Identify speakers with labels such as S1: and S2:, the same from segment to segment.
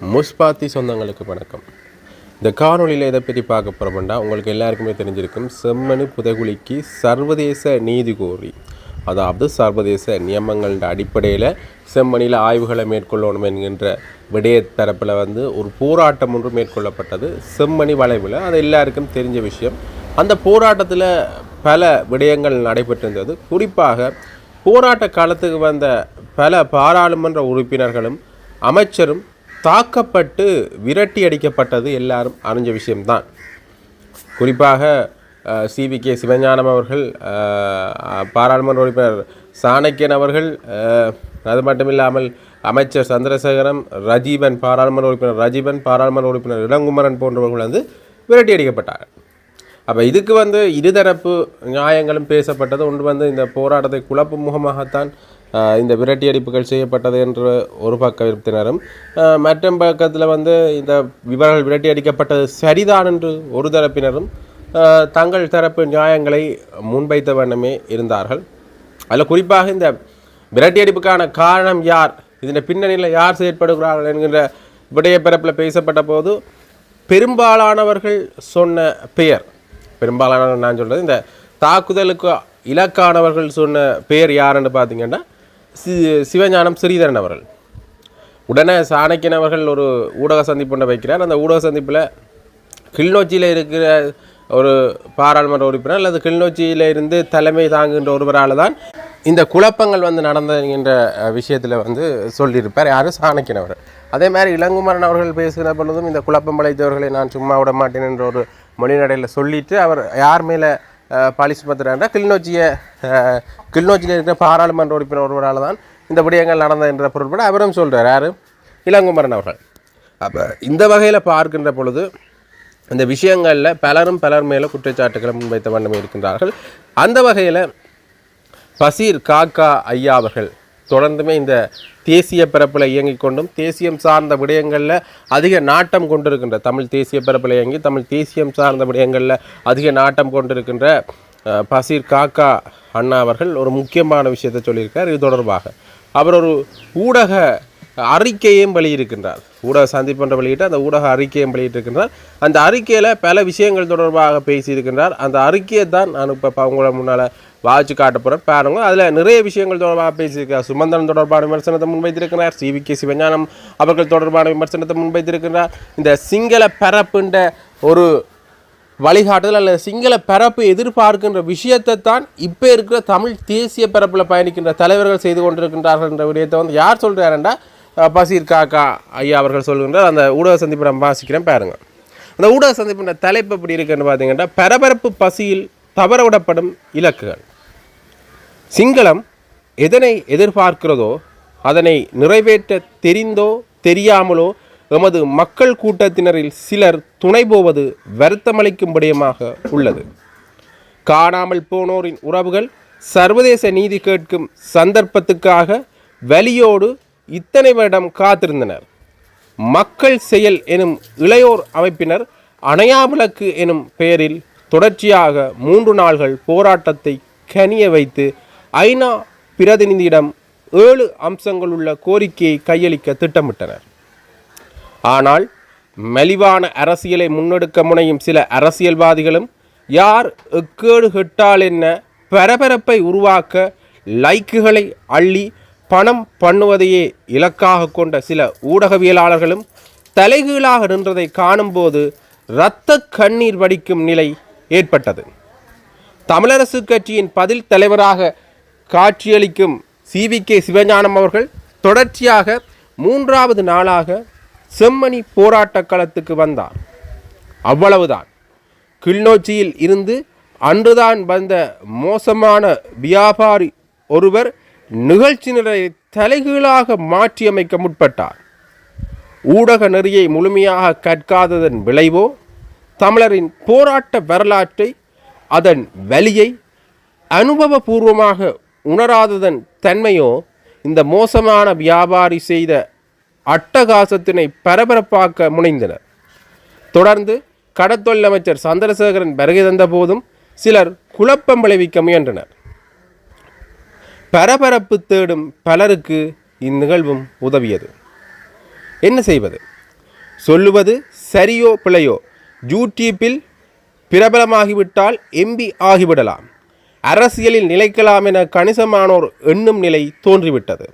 S1: முஸ்பாத்தி சொந்தங்களுக்கு வணக்கம். இந்த காணொளியில் எதை பற்றி பார்க்க போகிறோம்னா உங்களுக்கு எல்லாருக்குமே தெரிஞ்சிருக்கும் செம்மணி புதைகுலிக்கு சர்வதேச நீதி கோரி. அதாவது சர்வதேச நியமங்களின் அடிப்படையில் செம்மணியில் ஆய்வுகளை மேற்கொள்ளணும் என்கின்ற விடய தரப்பில் வந்து ஒரு போராட்டம் ஒன்று மேற்கொள்ளப்பட்டது. செம்மணி வளைவில் அது எல்லாருக்கும் தெரிஞ்ச விஷயம். அந்த போராட்டத்தில் பல விடயங்கள் நடைபெற்றிருந்தது. குறிப்பாக போராட்ட காலத்துக்கு வந்த பல பாராளுமன்ற உறுப்பினர்களும் அமைச்சரும் தாக்கப்பட்டு விரட்டி அடிக்கப்பட்டது எல்லாரும் அறிஞ்ச விஷயம்தான். குறிப்பாக சிவி கே. சிவஞானம் அவர்கள் பாராளுமன்ற உறுப்பினர் சாணக்கியன் அவர்கள் அது மட்டும் இல்லாமல் அமைச்சர் சந்திரசேகரம் ரஜீவன் பாராளுமன்ற உறுப்பினர் ரஜீவன் பாராளுமன்ற உறுப்பினர் இளங்குமரன் போன்றவர்கள் வந்து விரட்டி அடிக்கப்பட்டார் அப்போ இதுக்கு வந்து இருதரப்பு நியாயங்களும் பேசப்பட்டது. ஒன்று வந்து இந்த போராட்டத்தை குழப்பு முகமாகத்தான் இந்த விரட்டி அடிப்புகள் செய்யப்பட்டது என்ற ஒரு பக்க மற்ற பக்கத்தில் வந்து இந்த இவர்கள் விரட்டி அடிக்கப்பட்டது சரிதான் என்று ஒரு தரப்பினரும் தங்கள் தரப்பு நியாயங்களை முன்வைத்த வண்ணமே இருந்தார்கள். அதில் குறிப்பாக இந்த விரட்டி அடிப்புக்கான காரணம் யார் இதன் பின்னணியில் யார் செயற்படுகிறார்கள் என்கின்ற விடயப்பரப்பில் பேசப்பட்ட போது பெரும்பாலானவர்கள் சொன்ன பெயர் பெரும்பாலான நான் சொல்கிறது இந்த தாக்குதலுக்கு இலக்கானவர்கள் சொன்ன பெயர் யாருன்னு பார்த்தீங்கன்னா சி சிவஞானம் ஸ்ரீதரன் அவர்கள். உடனே சாணக்கியன் அவர்கள் ஒரு ஊடக சந்திப்பு ஒன்றை வைக்கிறார். அந்த ஊடக சந்திப்பில் கிளிநொச்சியில் இருக்கிற ஒரு பாராளுமன்ற உறுப்பினர் அல்லது கிள்நொச்சியில் இருந்து தலைமை தாங்குகின்ற ஒருவரால் தான் இந்த குழப்பங்கள் வந்து நடந்ததுங்கிற விஷயத்தில் வந்து சொல்லியிருப்பார். யார்? சாணக்கியன் அவர் அதே மாதிரி இளங்குமரன் அவர்கள் பேசுகிற பொழுதும் இந்த குழப்பம் படைத்தவர்களை நான் சும்மா விட மாட்டேன் என்ற ஒரு மொழிநடையில் சொல்லிட்டு அவர் யார் மேலே பாலிசி சுமத்துறாருன்னா கிளிநொச்சியை கிளிநொச்சியில் இருக்கிற பாராளுமன்ற உறுப்பினர் ஒருவரால் தான் இந்த விடயங்கள் நடந்தது என்ற பொருட்பட அவரும் சொல்கிறார் யார்? இளங்குமரன் அவர்கள். அப்போ இந்த வகையில் பார்க்கின்ற பொழுது இந்த விஷயங்களில் பலரும் பலர் மேலே குற்றச்சாட்டுகளை முன்வைத்த வண்ணம் இருக்கின்றார்கள். அந்த வகையில் பசீர் காக்கா ஐயா அவர்கள் தொடர்ந்துமே இந்த தேசிய பரப்பில் இயங்கிக் கொண்டும் தேசியம் சார்ந்த விடயங்களில் அதிக நாட்டம் கொண்டிருக்கின்ற தமிழ் தேசிய பரப்பில் இயங்கி தமிழ் தேசியம் சார்ந்த விடயங்களில் அதிக நாட்டம் கொண்டிருக்கின்ற பசீர் காக்கா அண்ணா அவர்கள் ஒரு முக்கியமான விஷயத்தை சொல்லியிருக்கார். இது தொடர்பாக அவர் ஒரு ஊடக அறிக்கையும் வெளியிருக்கின்றார் ஊடக சந்திப்பு வெளியிட்டு அந்த ஊடக அறிக்கையும் வெளியிட்டிருக்கின்றார். அந்த அறிக்கையில் பல விஷயங்கள் தொடர்பாக பேசியிருக்கின்றார். அந்த அறிக்கையை தான் நான் இப்போ உங்களை முன்னால் வாய்ச்சி காட்ட போகிறேன் அதில் நிறைய விஷயங்கள் தொடர்பாக பேசியிருக்கிறார். சுமந்திரன் தொடர்பான விமர்சனத்தை முன்வைத்திருக்கிறார். சி. வி. கே. சிவஞானம் அவர்கள் தொடர்பான விமர்சனத்தை முன்வைத்திருக்கிறார். இந்த சிங்கள பரப்புன்ற ஒரு வழிகாட்டுதல் அல்லது சிங்கள பரப்பு எதிர்பார்க்கின்ற விஷயத்தை தான் இப்போ இருக்கிற தமிழ் தேசிய பரப்பில் பயணிக்கின்ற தலைவர்கள் செய்து கொண்டிருக்கின்றார்கள் என்ற விடயத்தை வந்து யார் சொல்கிறாருண்டா பசீர் காக்கா ஐயா அவர்கள் சொல்கின்றார். அந்த ஊடக சந்திப்பு நான் வாசிக்கிறேன் பாருங்கள் அந்த ஊடக சந்திப்பின் தலைப்பு எப்படி இருக்குன்னு பார்த்தீங்கன்னா பரபரப்பு பசியில் தவறவிடப்படும் இலக்குகள். சிங்களம் எதனை எதிர்பார்க்கிறதோ அதனை நிறைவேற்ற தெரிந்தோ தெரியாமலோ எமது மக்கள் கூட்டத்தினரில் சிலர் துணை போவது வருத்தமளிக்கும் விடயமாக உள்ளது. காணாமல் போனோரின் உறவுகள் சர்வதேச நீதி கேட்கும் சந்தர்ப்பத்துக்காக வலியோடு இத்தனை வருடம் காத்திருந்தனர். மக்கள் செயல் எனும் இளையோர் அமைப்பினர் அணையாவிளக்கு எனும் பெயரில் தொடர்ச்சியாக மூன்று நாள்கள் போராட்டத்தை கனிய வைத்து ஐநா பிரதிநிதியிடம் ஏழு அம்சங்களுள்ள கோரிக்கையை கையளிக்க திட்டமிட்டனர். ஆனால் மலிவான அரசியலை முன்னெடுக்க முனையும் சில அரசியல்வாதிகளும் யார் எக்கேடு கெட்டால் என்ன? பரபரப்பை உருவாக்க லைக்குகளை அள்ளி பணம் பண்ணுவதையே இலக்காக கொண்ட சில ஊடகவியலாளர்களும் தலைகீழாக நின்றதை காணும்போது இரத்த கண்ணீர் வடிக்கும் நிலை ஏற்பட்டது. தமிழரசு கட்சியின் பதில் தலைவராக காட்சியளிக்கும் சிவி கே சிவஞானம் அவர்கள் தொடர்ச்சியாக மூன்றாவது நாளாக செம்மணி போராட்ட களத்துக்கு வந்தார். அவ்வளவுதான். கிளிநொச்சியில் இருந்து அன்றுதான் வந்த மோசமான வியாபாரி ஒருவர் நிகழ்ச்சி நிலையை தலைகீழாக மாற்றியமைக்க முற்பட்டார். ஊடக நெறியை முழுமையாக கற்காததன் விளைவோ தமிழரின் போராட்ட வரலாற்றை அதன் வலியை அனுபவபூர்வமாக உணராததன் தன்மையோ இந்த மோசமான வியாபாரி செய்த அட்டகாசத்தினை பரபரப்பாக்க முனைந்தனர் தொடர்ந்து கடத்தொழில் அமைச்சர் சந்திரசேகரன் வருகை தந்த போதும் சிலர் குழப்பம் விளைவிக்க முயன்றனர். பரபரப்பு தேடும் பலருக்கு இந்நிகழ்வும் உதவியது. என்ன செய்வது? சொல்லுவது சரியோ பிழையோ யூடியூப்பில் பிரபலமாகிவிட்டால் எம்பி ஆகிவிடலாம். அரசியலில் நிலைக்கலாம் என கணிசமானோர் எண்ணும் நிலை தோன்றிவிட்டது.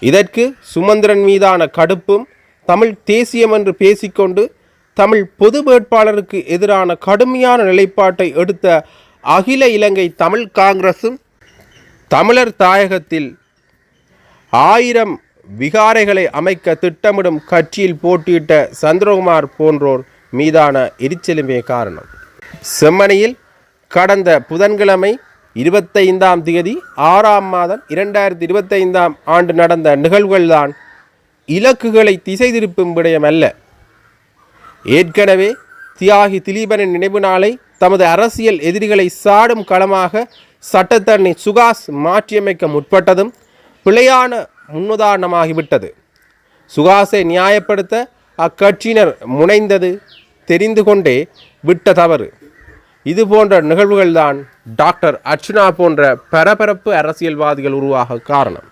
S1: இதற்கு சுமந்திரன் மீதான கடுப்பும் தமிழ் தேசியம் என்று பேசிக்கொண்டு தமிழ் பொது வேட்பாளருக்கு எதிரான கடுமையான நிலைப்பாட்டை எடுத்த அகில இலங்கை தமிழ் காங்கிரசும் தமிழர் தாயகத்தில் ஆயிரம் விகாரைகளை அமைக்க திட்டமிடும் கட்சியில் போட்டியிட்ட சந்திரகுமார் போன்றோர் மீதான எரிச்சலுமே காரணம். செம்மணியில் கடந்த புதன்கிழமை இருபத்தைந்தாம் தேதி ஆறாம் மாதம் இரண்டாயிரத்தி இருபத்தைந்தாம் ஆண்டு நடந்த நிகழ்வுகள்தான் இலக்குகளை திசை திருப்பும் விடயம் அல்ல. ஏற்கனவே தியாகி திலீபனின் நினைவு நாளை தமது அரசியல் எதிரிகளை சாடும் களமாக சட்டத்தரணி சுகாஸ் மாற்றியமைக்க முற்பட்டதும் பிழையான முன்னுதாரணமாகிவிட்டது. சுகாஸை நியாயப்படுத்த அக்கட்சியினர் முனைந்தது தெரிந்து கொண்டே விட்ட தவறு. இது போன்ற நிகழ்வுகள்தான் டாக்டர் அர்ச்சுனா போன்ற பரபரப்பு அரசியல்வாதிகள் உருவாக காரணம்.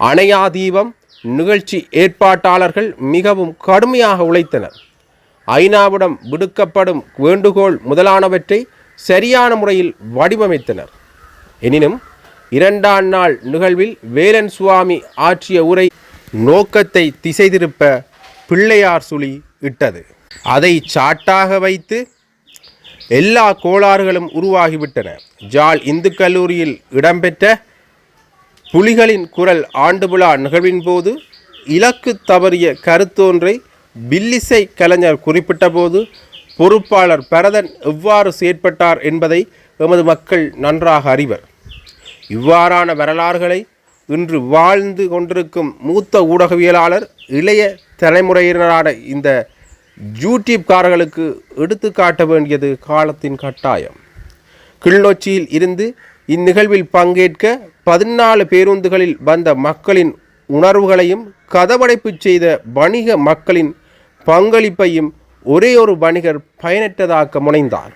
S1: அணையா தீபம் நிகழ்ச்சி ஏற்பாட்டாளர்கள் மிகவும் கடுமையாக உழைத்தனர். ஐநாவிடம் விடுக்கப்படும் வேண்டுகோள் முதலானவற்றை சரியான முறையில் வடிவமைத்தனர். எனினும் இரண்டாம் நாள் நிகழ்வில் வேலன் சுவாமி ஆற்றிய உரை நோக்கத்தை திசை திருப்ப பிள்ளையார் சுழி இட்டது. அதை சாட்டாக வைத்து எல்லா கோளாறுகளும் உருவாகிவிட்டன. ஜால் இந்து கல்லூரியில் இடம்பெற்ற புலிகளின் குரல் ஆண்டு விழா நிகழ்வின் போது இலக்கு தவறிய கருத்தொன்றை பில்லிசை கலைஞர் குறிப்பிட்டபோது பொறுப்பாளர் பரதன் எவ்வாறு செயற்பட்டார் என்பதை எமது மக்கள் நன்றாக அறிவர். இவ்வாறான வரலாறுகளை இன்று வாழ்ந்து கொண்டிருக்கும் மூத்த ஊடகவியலாளர் இளைய தலைமுறையினரான இந்த யூடியூப்காரர்களுக்கு எடுத்து காட்ட வேண்டியது காலத்தின் கட்டாயம். கிள்ளொச்சியில் இருந்து இந்நிகழ்வில் பங்கேற்க பதினாலு பேருந்துகளில் வந்த மக்களின் உணர்வுகளையும் கதவடைப்பு செய்த வணிக மக்களின் பங்களிப்பையும் ஒரே ஒரு வணிகர் பயனற்றதாக்க முனைந்தார்.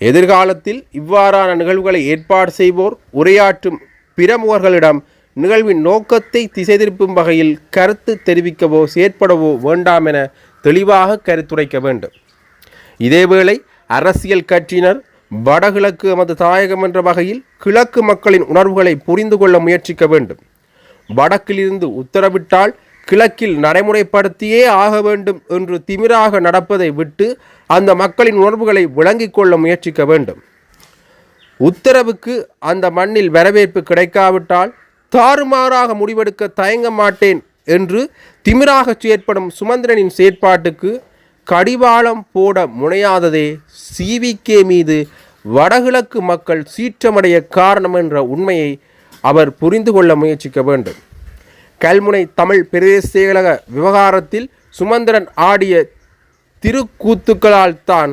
S1: எதிர்காலத்தில் இவ்வாறான நிகழ்வுகளை ஏற்பாடு செய்வோர் உரையாற்றும் பிரமுகர்களிடம் நிகழ்வின் நோக்கத்தை திசை திருப்பும் வகையில் கருத்து தெரிவிக்கவோ செயற்படவோ வேண்டாம் என தெளிவாக கருத்துரைக்க வேண்டும். இதேவேளை அரசியல் கட்சியினர் வடகிழக்கு எமது தாயகம் என்ற வகையில் கிழக்கு மக்களின் உணர்வுகளை புரிந்து கொள்ள முயற்சிக்க வேண்டும். வடக்கிலிருந்து உத்தரவிட்டால் கிழக்கில் நடைமுறைப்படுத்தியே ஆக வேண்டும் என்று திமிராக நடப்பதை விட்டு அந்த மக்களின் உணர்வுகளை விளங்கிக் கொள்ள முயற்சிக்க வேண்டும். உத்தரவுக்கு அந்த மண்ணில் வரவேற்பு கிடைக்காவிட்டால் தாறுமாறாக முடிவெடுக்க தயங்க மாட்டேன் என்று திமிராக செயற்படும் சுமந்திரனின் செயற்பாட்டுக்கு கடிவாளம் போட முனையாததே சிவிகே மீது வடகிழக்கு மக்கள் சீற்றமடைய காரணம் என்ற உண்மையை அவர் புரிந்து கொள்ள முயற்சிக்க வேண்டும். கல்முனை தமிழ் பிரதேச செயலக விவகாரத்தில் சுமந்திரன் ஆடிய திருக்கூத்துக்களால் தான்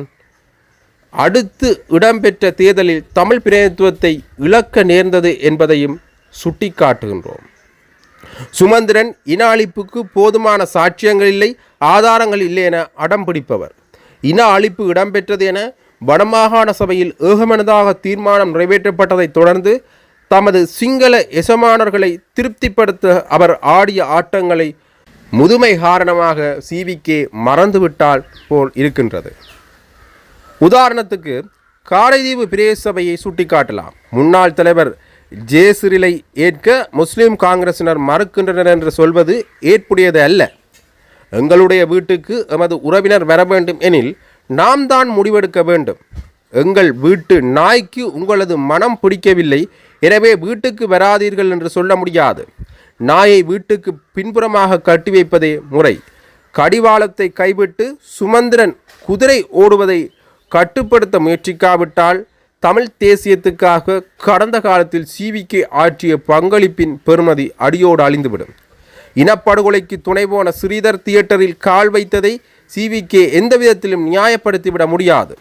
S1: அடுத்து இடம்பெற்ற தேர்தலில் தமிழ் பிரதிநிதித்துவத்தை இழக்க நேர்ந்தது என்பதையும் சுட்டிக்காட்டுகின்றோம். சுமந்திரன் இன அழிப்புக்கு போதுமான சாட்சியங்கள் இல்லை ஆதாரங்கள் இல்லை என அடம் பிடிப்பவர். இன அழிப்பு இடம்பெற்றது என வடமாகாண சபையில் ஏகமனதாக தீர்மானம் நிறைவேற்றப்பட்டதைத் தொடர்ந்து தமது சிங்கள எசமானர்களை திருப்திப்படுத்த அவர் ஆடிய ஆட்டங்களை முதுமை காரணமாக சிவிக்கே மறந்துவிட்டால் போல் இருக்கின்றது. உதாரணத்துக்கு காரைதீவு பிரதேச சபையை சுட்டிக்காட்டலாம். முன்னாள் தலைவர் ஜேசிரிலை ஏற்க முஸ்லிம் காங்கிரசினர் மறுக்கின்றனர் என்று சொல்வது ஏற்புடையது அல்ல. எங்களுடைய வீட்டுக்கு எமது உறவினர் வர வேண்டும் எனில் நாம் தான் முடிவெடுக்க வேண்டும். எங்கள் வீட்டு நாய்க்கு உங்களது மனம் பிடிக்கவில்லை. எனவே வீட்டுக்கு வராதீர்கள் என்று சொல்ல முடியாது. நாயை வீட்டுக்கு பின்புறமாக கட்டி வைப்பதே முறை. கடிவாளத்தை கைவிட்டு சுமந்திரன் குதிரை ஓடுவதை கட்டுப்படுத்த முயற்சிக்காவிட்டால் தமிழ் தேசியத்துக்காக கடந்த காலத்தில் சிவிக்கு ஆற்றிய பங்களிப்பின் பெருமதி அடியோடு அழிந்துவிடும். இனப்படுகொலைக்கு துணை போன ஸ்ரீதர் தியேட்டரில் கால் வைத்ததை சிவிகே எந்த விதத்திலும் நியாயப்படுத்திவிட முடியாது.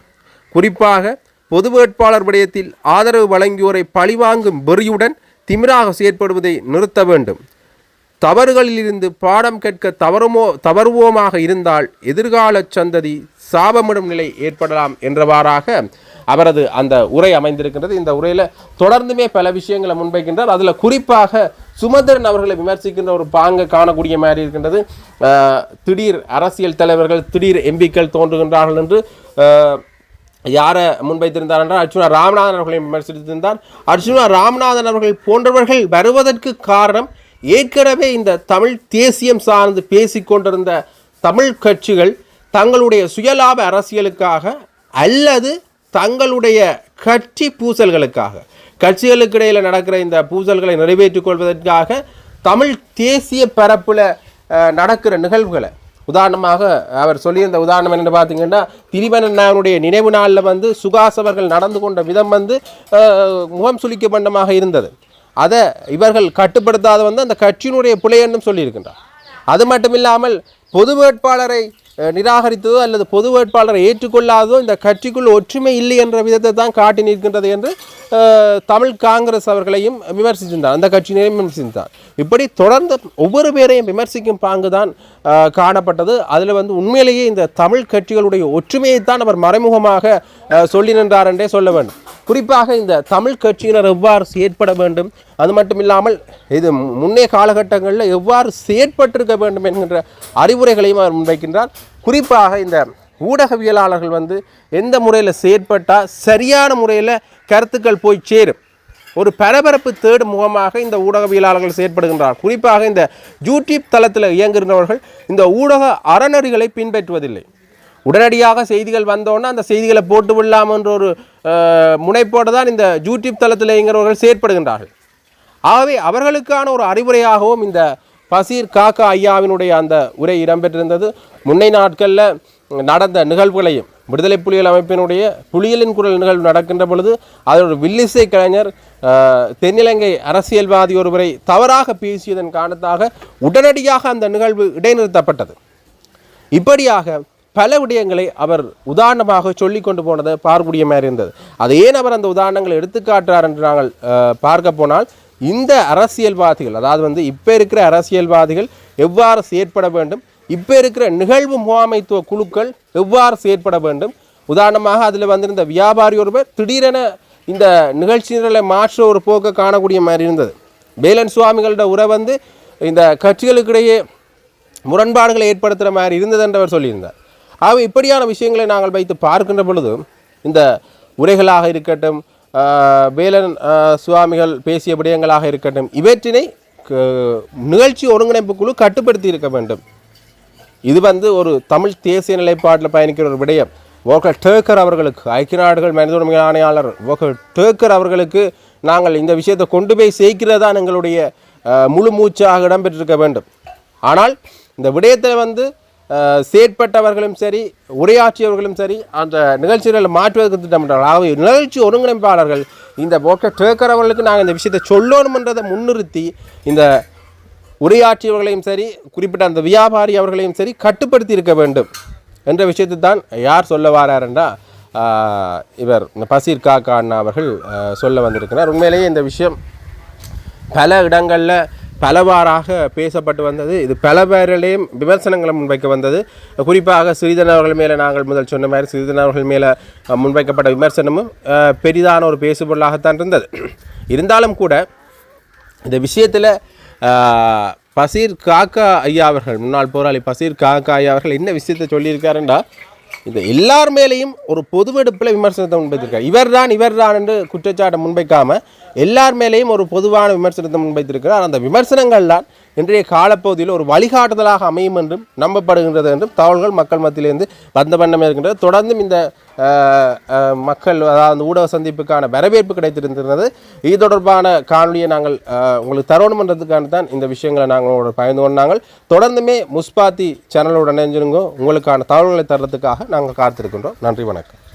S1: குறிப்பாக பொது வேட்பாளர் விடயத்தில் ஆதரவு வழங்கியோரை பழிவாங்கும் வெறியுடன் திமிராக செயற்படுவதை நிறுத்த வேண்டும். தவறுகளிலிருந்து பாடம் கற்க தவறுமோ தவறுவோமாக இருந்தால் எதிர்கால சந்ததி சாபமிடும் நிலை ஏற்படலாம் என்றவாறாக அவரது அந்த உரை அமைந்திருக்கின்றது. இந்த உரையில் தொடர்ந்துமே பல விஷயங்களை முன்வைக்கின்றார். அதில் குறிப்பாக சுமந்திரன் அவர்களை விமர்சிக்கின்ற ஒரு பாங்க காணக்கூடிய மாதிரி இருக்கின்றது. திடீர் அரசியல் தலைவர்கள் திடீர் எம்பிக்கள் தோன்றுகின்றார்கள் என்று யாரை முன்வைத்திருந்தார் என்றால் அர்ச்சுனா ராமநாதன் அவர்களை விமர்சித்திருந்தார். அர்ச்சுனா ராமநாதன் அவர்கள் போன்றவர்கள் வருவதற்கு காரணம் ஏற்கனவே இந்த தமிழ் தேசியம் சார்ந்து பேசிக்கொண்டிருந்த தமிழ் கட்சிகள் தங்களுடைய சுயலாப அரசியலுக்காக அல்லது தங்களுடைய கட்சி பூசல்களுக்காக கட்சிகளுக்கு இடையில் நடக்கிற இந்த பூசல்களை நிறைவேற்றிக் கொள்வதற்காக தமிழ் தேசிய பரப்பில் நடக்கிற நிகழ்வுகளை. உதாரணமாக அவர் சொல்லியிருந்த உதாரணம் என்னென்னு பார்த்தீங்கன்னா திரிவனண்ணாவுடைய நினைவு நாளில் வந்து சுகாஸ் அவர்கள் நடந்து கொண்ட விதம் வந்து முகம் சுளிக்க பண்டமாக இருந்தது. அதை இவர்கள் கட்டுப்படுத்தாத வந்து அந்த கட்சியினுடைய பிழை என்றும் சொல்லியிருக்கின்றார். அது மட்டும் இல்லாமல் பொது வேட்பாளரை நிராகரித்ததோ அல்லது பொது வேட்பாளரை ஏற்றுக்கொள்ளாததோ இந்த கட்சிக்குள் ஒற்றுமை இல்லை என்ற விதத்தை தான் காட்டி நிற்கின்றது என்று தமிழ் காங்கிரஸ் அவர்களையும் விமர்சித்திருந்தார். அந்த கட்சியினையும் விமர்சித்தார் இப்படி தொடர்ந்து ஒவ்வொரு பேரையும் விமர்சிக்கும் பாங்கு தான் காணப்பட்டது. அதில் வந்து உண்மையிலேயே இந்த தமிழ் கட்சிகளுடைய ஒற்றுமையை தான் அவர் மறைமுகமாக சொல்லி நின்றார் என்றே சொல்ல வேண்டும். குறிப்பாக இந்த தமிழ் கட்சியினர் எவ்வாறு செயற்பட வேண்டும்? அது மட்டும் இல்லாமல் இது முன்னே காலகட்டங்களில் எவ்வாறு செயற்பட்டிருக்க வேண்டும் என்கின்ற அறிவுரைகளையும் அவர் முன்வைக்கின்றார். குறிப்பாக இந்த ஊடகவியலாளர்கள் வந்து எந்த முறையில் செயற்பட்டால் சரியான முறையில் கருத்துக்கள் போய் சேரும்? ஒரு பரபரப்பு தேடு முகமாக இந்த ஊடகவியலாளர்கள் செயற்படுகின்றார். குறிப்பாக இந்த யூடியூப் தளத்தில் இயங்குகின்றவர்கள் இந்த ஊடக அறநெறிகளை பின்பற்றுவதில்லை. உடனடியாக செய்திகள் வந்தோன்னா அந்த செய்திகளை போட்டு விடலாம் என்ற ஒரு முனைப்போடு தான் இந்த யூடியூப் தளத்தில் இயங்குகிறவர்கள் செயற்படுகின்றார்கள். ஆகவே அவர்களுக்கான ஒரு அறிவுரையாகவும் இந்த பசீர் காக்கா ஐயாவினுடைய அந்த உரை இடம்பெற்றிருந்தது. முன்னை நாட்களில் நடந்த நிகழ்வுகளையும் விடுதலை புலிகள் அமைப்பினுடைய புலிகளின் குரல் நிகழ்வு நடக்கின்ற பொழுது அதோட வில்லிசை கலைஞர் தென்னிலங்கை அரசியல்வாதி ஒருவரை தவறாக பேசியதன் காரணத்தாக உடனடியாக அந்த நிகழ்வு இடைநிறுத்தப்பட்டது. இப்படியாக பல விடயங்களை அவர் உதாரணமாக சொல்லி கொண்டு போனதை பார்க்கக்கூடிய மாதிரி இருந்தது. அதை ஏன் அவர் அந்த உதாரணங்களை எடுத்துக்காட்டுறார் என்று நாங்கள் பார்க்க போனால் இந்த அரசியல்வாதிகள் அதாவது வந்து இப்போ இருக்கிற அரசியல்வாதிகள் எவ்வாறு செயற்பட வேண்டும் இப்போ இருக்கிற நிகழ்வு முகாமைத்துவ குழுக்கள் எவ்வாறு செயற்பட வேண்டும். உதாரணமாக அதில் வந்திருந்த வியாபாரி ஒருவர் திடீரென இந்த நிகழ்ச்சிகளை மாற்ற ஒரு போக்கை காணக்கூடிய மாதிரி இருந்தது. வேலன் சுவாமிகளோட உரை வந்து இந்த கட்சிகளுக்கிடையே முரண்பாடுகளை ஏற்படுத்துகிற மாதிரி இருந்தது என்று அவர் சொல்லியிருந்தார். ஆகவே இப்படியான விஷயங்களை நாங்கள் வைத்து பார்க்கின்ற பொழுது இந்த உரைகளாக இருக்கட்டும் வேலன் சுவாமிகள் பேசிய விடயங்களாக இருக்கட்டும் இவற்றினை நிகழ்ச்சி ஒருங்கிணைப்பு குழு கட்டுப்படுத்தி இருக்க வேண்டும். இது வந்து ஒரு தமிழ் தேசிய நிலைப்பாட்டில் பயணிக்கிற ஒரு விடயம். வோக்கல் டேக்கர் அவர்களுக்கு ஐக்கிய நாடுகள் மனித உரிமை ஆணையாளர் வோக்கல் டேக்கர் அவர்களுக்கு நாங்கள் இந்த விஷயத்தை கொண்டு போய் சேர்க்கிறதுதான் எங்களுடைய முழு மூச்சாக இடம்பெற்றிருக்க வேண்டும். ஆனால் இந்த விடயத்தில் வந்து செயற்பட்டவர்களும் சரி உரையாற்றியவர்களும் சரி அந்த நிகழ்ச்சிகளை மாற்றுவதற்கு திட்டமிட்டார்கள். ஆகவே நிகழ்ச்சி ஒருங்கிணைப்பாளர்கள் இந்த போக்கை டேக்கர் அவர்களுக்கு நாங்கள் இந்த விஷயத்தை சொல்லணுமன்றதை முன்னிறுத்தி இந்த உரையாற்றியவர்களையும் சரி குறிப்பிட்ட அந்த வியாபாரி அவர்களையும் சரி கட்டுப்படுத்தி இருக்க வேண்டும் என்ற விஷயத்தை தான் யார் சொல்ல வாரார் என்றால் இவர் இந்த பசீர் காக்கா அண்ணா அவர்கள் சொல்ல வந்திருக்கிறார். உண்மையிலேயே இந்த விஷயம் பல இடங்களில் பலவாறாக பேசப்பட்டு வந்தது. இது பல பேரிலேயும் விமர்சனங்களை முன்வைக்க வந்தது. குறிப்பாக சிறிதன் அவர்கள் மேலே நாங்கள் முதல் சொன்ன மாதிரி சிறிதன் அவர்கள் மேலே முன்வைக்கப்பட்ட விமர்சனமும் பெரிதான ஒரு பேசுபொருளாகத்தான் இருந்தது. இருந்தாலும் கூட இந்த விஷயத்தில் பசீர் காக்கா ஐயா அவர்கள் முன்னாள் போராளி பசீர் காக்கா ஐயா அவர்கள் என்ன விஷயத்தை சொல்லியிருக்காருண்டா இந்த எல்லார் மேலேயும் ஒரு பொதுவெடுப்பில் விமர்சனத்தை முன்வைத்திருக்கார். இவர் தான் இவர் தான் என்று குற்றச்சாட்டை முன்வைக்காம எல்லார் மேலேயும் ஒரு பொதுவான விமர்சனத்தை முன்வைத்திருக்கிறார். அந்த விமர்சனங்கள் தான் இன்றைய காலப்பகுதியில் ஒரு வழிகாட்டுதலாக அமையும் என்றும் நம்பப்படுகின்றது என்றும் தகவல்கள் மக்கள் மத்தியிலிருந்து வந்த வண்ணம் இருக்கின்றது. தொடர்ந்தும் இந்த மக்கள் அதாவது ஊடக சந்திப்புக்கான வரவேற்பு கிடைத்திருந்தது இது தொடர்பான காணொலியை நாங்கள் உங்களுக்கு தரணுமன்றதுக்கான தான் இந்த விஷயங்களை நாங்கள் உங்களோட பயந்து கொண்டாங்கள் தொடர்ந்துமே முஸ்பாத்தி சேனலோட இணைஞ்சிருங்கோ உங்களுக்கான தகவல்களை தர்றதுக்காக நாங்கள் காத்திருக்கின்றோம். நன்றி வணக்கம்.